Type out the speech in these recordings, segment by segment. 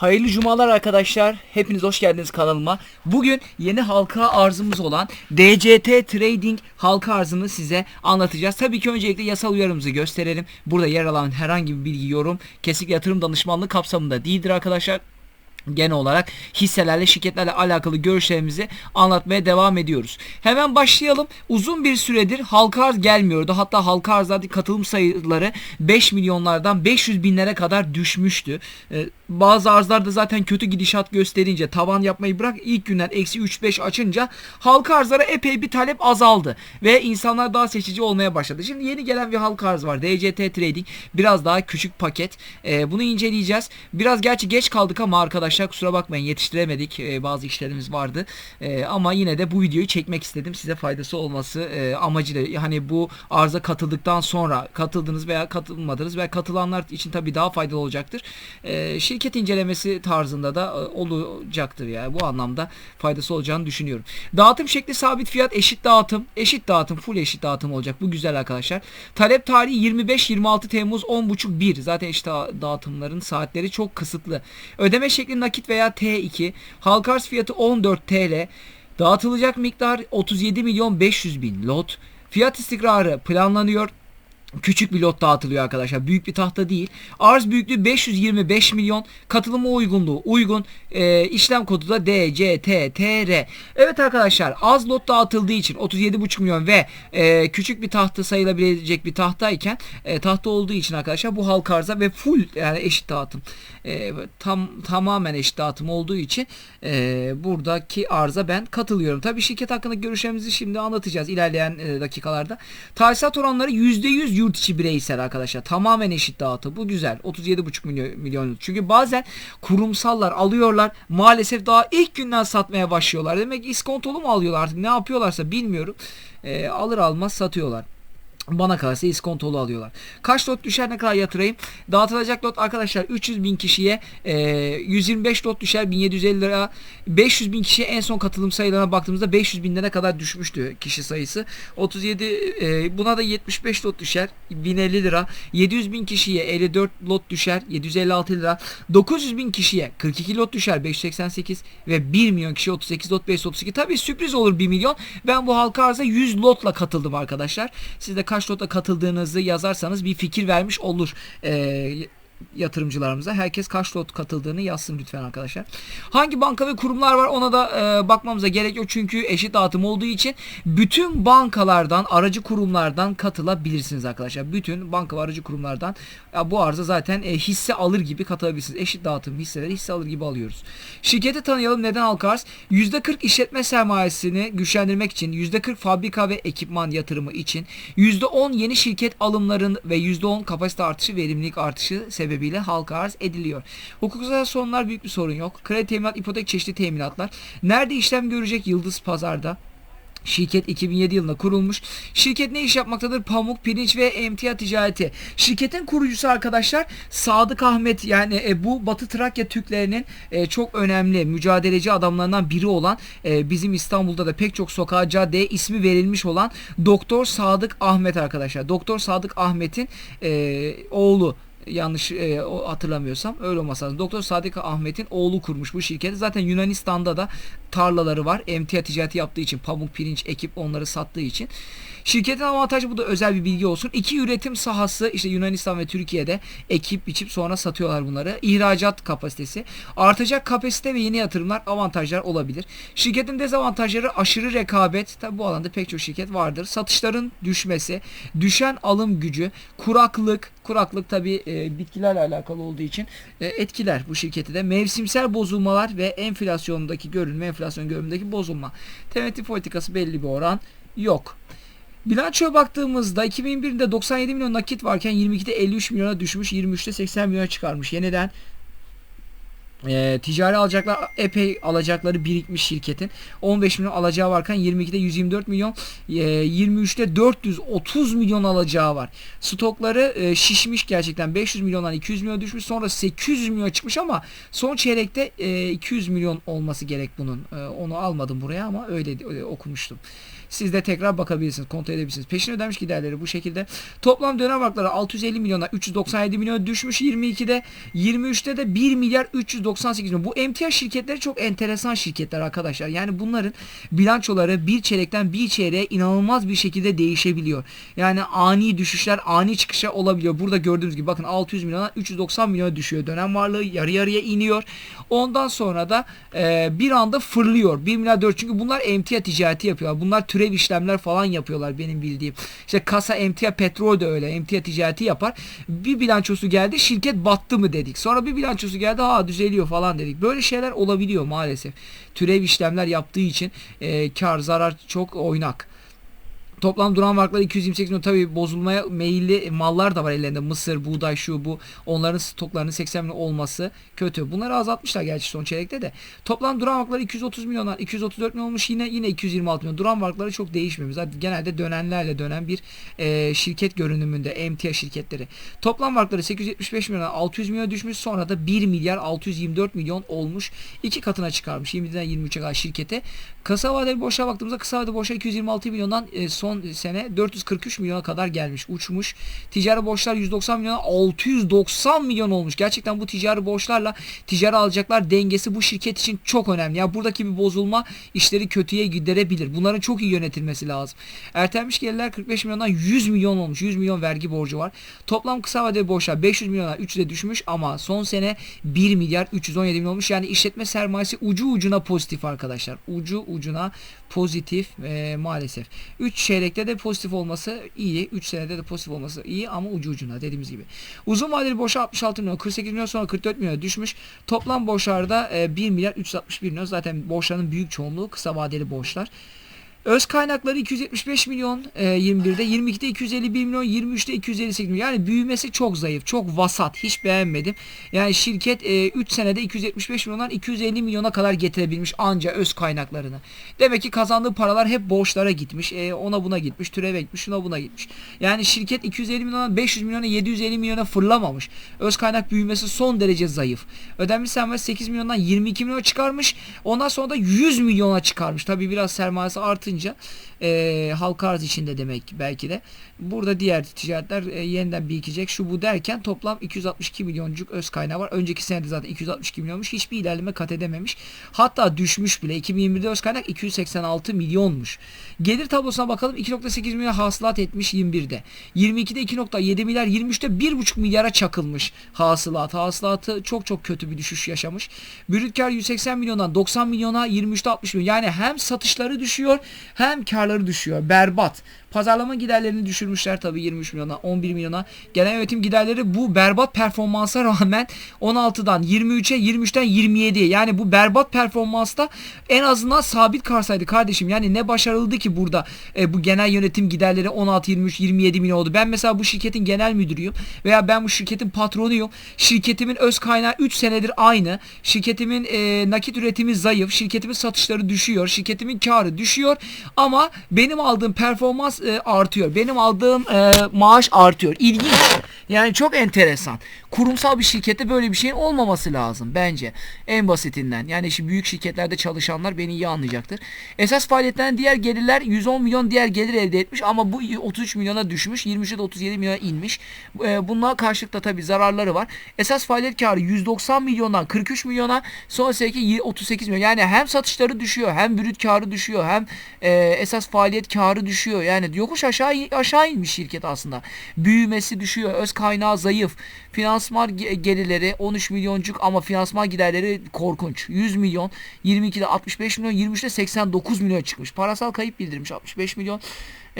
Hayırlı cumalar arkadaşlar. Hepiniz hoş geldiniz kanalıma. Bugün yeni halka arzımız olan DCT Trading halka arzını size anlatacağız. Tabii ki öncelikle yasal uyarımızı gösterelim. Burada yer alan herhangi bir bilgi, yorum kesinlikle yatırım danışmanlığı kapsamında değildir arkadaşlar genel olarak hisselerle şirketlerle alakalı görüşlerimizi anlatmaya devam ediyoruz. Hemen başlayalım. Uzun bir süredir halka arz gelmiyordu. Hatta halka arzlarda katılım sayıları 5 milyonlardan 500 binlere kadar düşmüştü. Ee, bazı arzlarda zaten kötü gidişat gösterince tavan yapmayı bırak ilk günden eksi 3-5 açınca halka arzlara epey bir talep azaldı. Ve insanlar daha seçici olmaya başladı. Şimdi yeni gelen bir halka arz var. DCT Trading biraz daha küçük paket. Ee, bunu inceleyeceğiz. Biraz gerçi geç kaldık ama arkadaşlar kusura bakmayın yetiştiremedik. Ee, bazı işlerimiz vardı. Ee, ama yine de bu videoyu çekmek istedim. Size faydası olması e, amacıyla. Hani bu arza katıldıktan sonra katıldınız veya katılmadınız veya katılanlar için tabii daha faydalı olacaktır. Ee, şirket incelemesi tarzında da e, olacaktır yani. Bu anlamda faydası olacağını düşünüyorum. Dağıtım şekli sabit fiyat eşit dağıtım. Eşit dağıtım full eşit dağıtım olacak. Bu güzel arkadaşlar. Talep tarihi 25-26 Temmuz 10.30 1. Zaten eşit da- dağıtımların saatleri çok kısıtlı. Ödeme şekli nakit veya T2. Halka arz fiyatı 14 TL. Dağıtılacak miktar 37 milyon 500 bin lot. Fiyat istikrarı planlanıyor. Küçük bir lot dağıtılıyor arkadaşlar. Büyük bir tahta değil. Arz büyüklüğü 525 milyon. Katılıma uygunluğu uygun. Ee, işlem kodu da DCTTR. Evet arkadaşlar az lot dağıtıldığı için 37,5 milyon ve e, küçük bir tahta sayılabilecek bir tahtayken e, tahta olduğu için arkadaşlar bu halka arza ve full yani eşit dağıtım. E, tam tamamen eşit dağıtım olduğu için e, buradaki arza ben katılıyorum. Tabii şirket hakkında görüşlerimizi şimdi anlatacağız ilerleyen e, dakikalarda. Tahsilat oranları %100 yurt içi bireysel arkadaşlar. Tamamen eşit dağıtım. Bu güzel. 37,5 milyon, milyon. Çünkü bazen kurumsallar alıyorlar. Maalesef daha ilk günden satmaya başlıyorlar. Demek iskontolu mu alıyorlar artık ne yapıyorlarsa bilmiyorum. E, alır almaz satıyorlar. Bana kalırsa iskontolu alıyorlar. Kaç lot düşer ne kadar yatırayım? Dağıtılacak lot arkadaşlar 300 bin kişiye e, 125 lot düşer 1750 lira. 500 bin kişiye en son katılım sayılarına baktığımızda 500 binlere kadar düşmüştü kişi sayısı. 37 e, buna da 75 lot düşer 1050 lira. 700 bin kişiye 54 lot düşer 756 lira. 900 bin kişiye 42 lot düşer 588 ve 1 milyon kişi 38 lot 532. Tabii sürpriz olur 1 milyon. Ben bu halka arza 100 lotla katıldım arkadaşlar. Siz de kaç lota katıldığınızı yazarsanız bir fikir vermiş olur. Ee, yatırımcılarımıza. Herkes kaç lot katıldığını yazsın lütfen arkadaşlar. Hangi banka ve kurumlar var ona da e, bakmamıza gerek yok. Çünkü eşit dağıtım olduğu için bütün bankalardan, aracı kurumlardan katılabilirsiniz arkadaşlar. Bütün banka ve aracı kurumlardan ya bu arıza zaten e, hisse alır gibi katılabilirsiniz. Eşit dağıtım hisseleri hisse alır gibi alıyoruz. Şirketi tanıyalım. Neden halka arz? %40 işletme sermayesini güçlendirmek için, %40 fabrika ve ekipman yatırımı için, %10 yeni şirket alımların ve %10 kapasite artışı, verimlilik artışı sebebiyle halka arz ediliyor. Hukuksal sorunlar büyük bir sorun yok. Kredi teminat, ipotek çeşitli teminatlar. Nerede işlem görecek? Yıldız Pazar'da. Şirket 2007 yılında kurulmuş. Şirket ne iş yapmaktadır? Pamuk, pirinç ve emtia ticareti. Şirketin kurucusu arkadaşlar Sadık Ahmet yani e, bu Batı Trakya Türklerinin e, çok önemli mücadeleci adamlarından biri olan e, bizim İstanbul'da da pek çok sokağa caddeye ismi verilmiş olan Doktor Sadık Ahmet arkadaşlar. Doktor Sadık Ahmet'in e, oğlu yanlış e, hatırlamıyorsam öyle olmasa. Doktor Sadık Ahmet'in oğlu kurmuş bu şirketi. Zaten Yunanistan'da da tarlaları var. Emtia ticareti yaptığı için pamuk, pirinç ekip onları sattığı için. Şirketin avantajı bu da özel bir bilgi olsun. İki üretim sahası işte Yunanistan ve Türkiye'de ekip biçip sonra satıyorlar bunları. İhracat kapasitesi. Artacak kapasite ve yeni yatırımlar avantajlar olabilir. Şirketin dezavantajları aşırı rekabet. Tabi bu alanda pek çok şirket vardır. Satışların düşmesi, düşen alım gücü, kuraklık, kuraklık tabi e, bitkilerle alakalı olduğu için e, etkiler bu şirketi de. Mevsimsel bozulmalar ve enflasyondaki görünme, enflasyon görünümdeki bozulma. Temettü politikası belli bir oran yok. Bilançoya baktığımızda 2001'de 97 milyon nakit varken 22'de 53 milyona düşmüş, 23'te 80 milyona çıkarmış. Yeniden e, ticari alacaklar epey alacakları birikmiş şirketin. 15 milyon alacağı varken 22'de 124 milyon, e, 23'te 430 milyon alacağı var. Stokları e, şişmiş gerçekten. 500 milyondan 200 milyon düşmüş. Sonra 800 milyon çıkmış ama son çeyrekte e, 200 milyon olması gerek bunun. E, onu almadım buraya ama öyle, öyle okumuştum. Siz de tekrar bakabilirsiniz, kontrol edebilirsiniz. Peşin ödenmiş giderleri bu şekilde. Toplam dönem farkları 650 milyona 397 milyon düşmüş 22'de. 23'te de 1 milyar 398 milyon. Bu emtia şirketleri çok enteresan şirketler arkadaşlar. Yani bunların bilançoları bir çeyrekten bir çeyreğe inanılmaz bir şekilde değişebiliyor. Yani ani düşüşler, ani çıkışlar olabiliyor. Burada gördüğünüz gibi bakın 600 milyona 390 milyona düşüyor. Dönem varlığı yarı yarıya iniyor. Ondan sonra da e, bir anda fırlıyor. 1 milyar 4 çünkü bunlar emtia ticareti yapıyorlar. Bunlar türev işlemler falan yapıyorlar benim bildiğim. İşte kasa emtia petrol de öyle. Emtia ticareti yapar. Bir bilançosu geldi şirket battı mı dedik. Sonra bir bilançosu geldi ha düzeliyor falan dedik. Böyle şeyler olabiliyor maalesef. Türev işlemler yaptığı için e, kar zarar çok oynak. Toplam duran varlıkları 228 milyon tabi bozulmaya meyilli mallar da var ellerinde. Mısır, buğday, şu bu. Onların stoklarının 80 milyon olması kötü. Bunları azaltmışlar gerçi son çeyrekte de. Toplam duran varlıkları 230 milyonlar. 234 milyon olmuş yine yine 226 milyon. Duran varlıkları çok değişmemiş. Zaten genelde dönenlerle dönen bir e, şirket görünümünde. Emtia şirketleri. Toplam varlıkları 875 milyon 600 milyon düşmüş. Sonra da 1 milyar 624 milyon olmuş. iki katına çıkarmış. 20'den 23'e kadar şirkete. Kısa vadeli boşa baktığımızda kısa vadeli boşa 226 milyondan e, son sene 443 milyona kadar gelmiş. Uçmuş. Ticari borçlar 190 milyona 690 milyon olmuş. Gerçekten bu ticari borçlarla ticari alacaklar dengesi bu şirket için çok önemli. Ya buradaki bir bozulma işleri kötüye giderebilir. Bunların çok iyi yönetilmesi lazım. Ertelmiş gelirler 45 milyondan 100 milyon olmuş. 100 milyon vergi borcu var. Toplam kısa vadeli borçlar 500 milyona 3'e düşmüş ama son sene 1 milyar 317 milyon olmuş. Yani işletme sermayesi ucu ucuna pozitif arkadaşlar. Ucu ucuna pozitif e, maalesef. 3 çeyrekte de pozitif olması iyi. 3 senede de pozitif olması iyi ama ucu ucuna dediğimiz gibi. Uzun vadeli borçlar 66 milyon 48 milyon sonra 44 milyon düşmüş. Toplam borçlarda e, 1 milyar 361 milyon. Zaten borçların büyük çoğunluğu kısa vadeli borçlar. Öz kaynakları 275 milyon e, 21'de, 22'de 251 milyon, 23'te 258 milyon. Yani büyümesi çok zayıf, çok vasat. Hiç beğenmedim. Yani şirket e, 3 senede 275 milyondan 250 milyona kadar getirebilmiş anca öz kaynaklarını. Demek ki kazandığı paralar hep borçlara gitmiş. E, ona buna gitmiş, türeve gitmiş, şuna buna gitmiş. Yani şirket 250 milyondan 500 milyona, 750 milyona fırlamamış. Öz kaynak büyümesi son derece zayıf. Ödenmiş sermaye 8 milyondan 22 milyona çıkarmış. Ondan sonra da 100 milyona çıkarmış. Tabi biraz sermayesi artınca e, halka arz içinde demek belki de. Burada diğer ticaretler e, yeniden birikecek. Şu bu derken toplam 262 milyoncuk öz kaynağı var. Önceki senede zaten 262 milyonmuş. Hiçbir ilerleme kat edememiş. Hatta düşmüş bile. 2021'de öz kaynak 286 milyonmuş. Gelir tablosuna bakalım. 2.8 milyon hasılat etmiş 21'de. 22'de 2.7 milyar. 23'te 1.5 milyara çakılmış hasılat. Hasılatı çok çok kötü bir düşüş yaşamış. Brüt kar 180 milyondan 90 milyona 23'te 60 milyon. Yani hem satışları düşüyor hem karları düşüyor. Berbat. Pazarlama giderlerini düşürmüşler tabii 23 milyona 11 milyona. Genel yönetim giderleri bu berbat performansa rağmen 16'dan 23'e 23'ten 27'ye yani bu berbat performansta en azından sabit karsaydı kardeşim. Yani ne başarıldı ki burada e, bu genel yönetim giderleri 16, 23, 27 milyon oldu. Ben mesela bu şirketin genel müdürüyüm veya ben bu şirketin patronuyum. Şirketimin öz kaynağı 3 senedir aynı. Şirketimin e, nakit üretimi zayıf. Şirketimin satışları düşüyor. Şirketimin karı düşüyor. Ama benim aldığım performans e, artıyor. Benim aldığım e, maaş artıyor. İlginç. Yani çok enteresan. Kurumsal bir şirkette böyle bir şeyin olmaması lazım bence. En basitinden. Yani şimdi büyük şirketlerde çalışanlar beni iyi anlayacaktır. Esas faaliyetten diğer gelirler 110 milyon diğer gelir elde etmiş ama bu 33 milyona düşmüş. 23'e de 37 milyona inmiş. E, bununla karşılıkta tabii zararları var. Esas faaliyet karı 190 milyondan 43 milyona son seneki 38 milyon. Yani hem satışları düşüyor hem brüt karı düşüyor hem e, esas faaliyet karı düşüyor. Yani yokuş aşağı aşağı inmiş şirket aslında. Büyümesi düşüyor. Öz kaynağı zayıf. Finansman gelirleri 13 milyoncuk ama finansman giderleri korkunç. 100 milyon, 22'de 65 milyon, 23'te 89 milyon çıkmış. Parasal kayıp bildirmiş 65 milyon.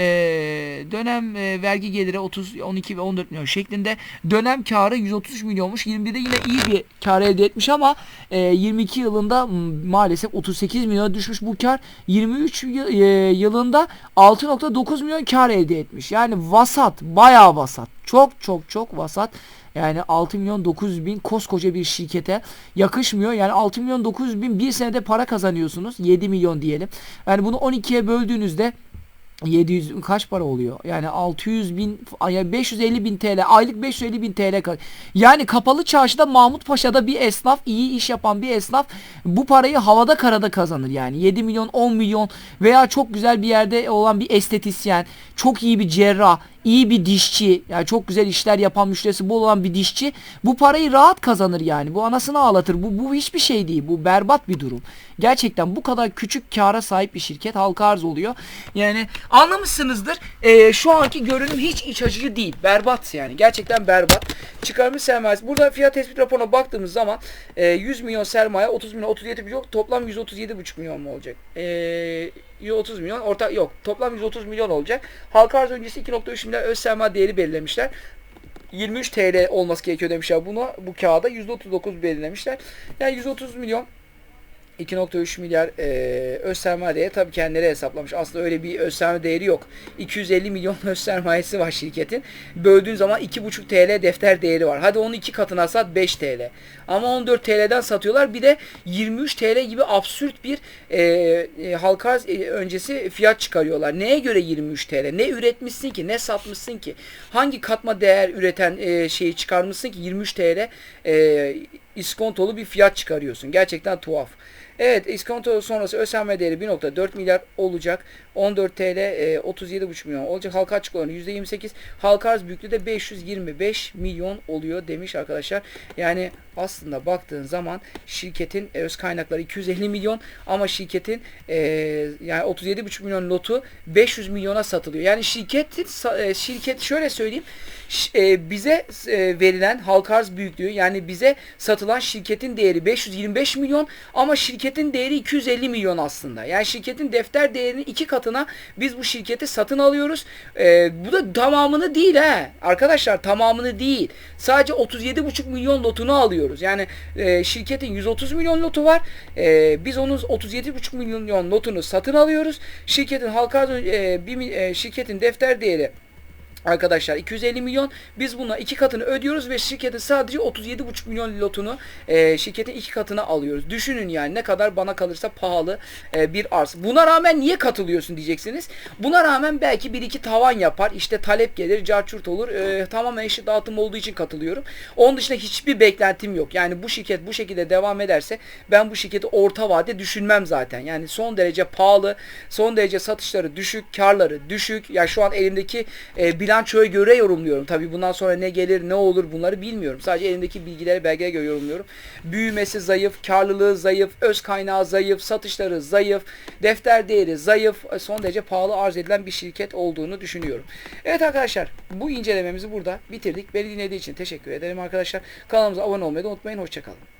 Ee, dönem e, vergi geliri 30, 12 ve 14 milyon şeklinde. Dönem karı 133 milyonmuş. 21'de yine iyi bir kar elde etmiş ama e, 22 yılında maalesef 38 milyona düşmüş bu kar. 23 yıl, e, yılında 6.9 milyon kar elde etmiş. Yani vasat, bayağı vasat. Çok çok çok vasat. Yani 6 milyon 900 bin koskoca bir şirkete yakışmıyor. Yani 6 milyon 900 bin bir senede para kazanıyorsunuz. 7 milyon diyelim. Yani bunu 12'ye böldüğünüzde 700 kaç para oluyor? Yani 600 bin yani 550 bin TL aylık 550 bin TL yani kapalı çarşıda Mahmut Paşa'da bir esnaf iyi iş yapan bir esnaf bu parayı havada karada kazanır yani. 7 milyon 10 milyon veya çok güzel bir yerde olan bir estetisyen çok iyi bir cerrah iyi bir dişçi yani çok güzel işler yapan müşterisi bol olan bir dişçi bu parayı rahat kazanır yani. Bu anasını ağlatır. Bu, bu hiçbir şey değil. Bu berbat bir durum. Gerçekten bu kadar küçük kâra sahip bir şirket halka arz oluyor. Yani anlamışsınızdır. Ee, şu anki görünüm hiç iç açıcı değil. Berbat yani. Gerçekten berbat. Çıkarmış sermayesi. Burada fiyat tespit raporuna baktığımız zaman e, 100 milyon sermaye 30 milyon 37 milyon toplam 137,5 milyon mu olacak? Ee, 130 milyon ortak yok. Toplam 130 milyon olacak. Halka arz öncesi 2.3 milyar öz sermaye değeri belirlemişler. 23 TL olması gerekiyor demişler bunu bu kağıda. %39 belirlemişler. Yani 130 milyon 2.3 milyar e, öz sermaye değeri tabii kendileri hesaplamış. Aslında öyle bir öz sermaye değeri yok. 250 milyon öz sermayesi var şirketin. Böldüğün zaman 2.5 TL defter değeri var. Hadi onu iki katına sat 5 TL. Ama 14 TL'den satıyorlar. Bir de 23 TL gibi absürt bir e, e, halka e, öncesi fiyat çıkarıyorlar. Neye göre 23 TL? Ne üretmişsin ki? Ne satmışsın ki? Hangi katma değer üreten e, şeyi çıkarmışsın ki 23 TL e, iskontolu bir fiyat çıkarıyorsun. Gerçekten tuhaf. Evet iskonto sonrası ÖSYM değeri 1.4 milyar olacak. 14 TL e, 37,5 milyon olacak. Halka açık olanı %28. Halka arz büyüklüğü de 525 milyon oluyor demiş arkadaşlar. Yani aslında baktığın zaman şirketin öz kaynakları 250 milyon ama şirketin e, yani 37,5 milyon lotu 500 milyona satılıyor. Yani şirketin sa- e, şirket şöyle söyleyeyim e, bize e, verilen halka arz büyüklüğü yani bize satılan şirketin değeri 525 milyon ama şirketin değeri 250 milyon aslında. Yani şirketin defter değerinin iki katına biz bu şirketi satın alıyoruz. E, bu da tamamını değil he. Arkadaşlar tamamını değil. Sadece 37,5 milyon lotunu alıyoruz. Yani e, şirketin 130 milyon lotu var. E, biz onun 37,5 milyon lotunu satın alıyoruz. Şirketin halka arz e, bir, e, şirketin defter değeri Arkadaşlar 250 milyon biz buna iki katını ödüyoruz ve şirketin sadece 37,5 milyon lotunu e, şirketin iki katına alıyoruz. Düşünün yani ne kadar bana kalırsa pahalı e, bir arz. Buna rağmen niye katılıyorsun diyeceksiniz. Buna rağmen belki bir iki tavan yapar. işte talep gelir, carçurt olur. E, tamamen eşit dağıtım olduğu için katılıyorum. Onun dışında hiçbir beklentim yok. Yani bu şirket bu şekilde devam ederse ben bu şirketi orta vade düşünmem zaten. Yani son derece pahalı, son derece satışları düşük, karları düşük. Ya şu an elimdeki e, bilançoya göre yorumluyorum. Tabii bundan sonra ne gelir, ne olur bunları bilmiyorum. Sadece elimdeki bilgileri, belgelere göre yorumluyorum. Büyümesi zayıf, karlılığı zayıf, öz kaynağı zayıf, satışları zayıf, defter değeri zayıf, e, son derece pahalı arz edilen bir şirket olduğunu düşünüyorum. Evet arkadaşlar, bu incelememizi burada bitirdik. Beni dinlediği için teşekkür ederim arkadaşlar. Kanalımıza abone olmayı da unutmayın. Hoşçakalın.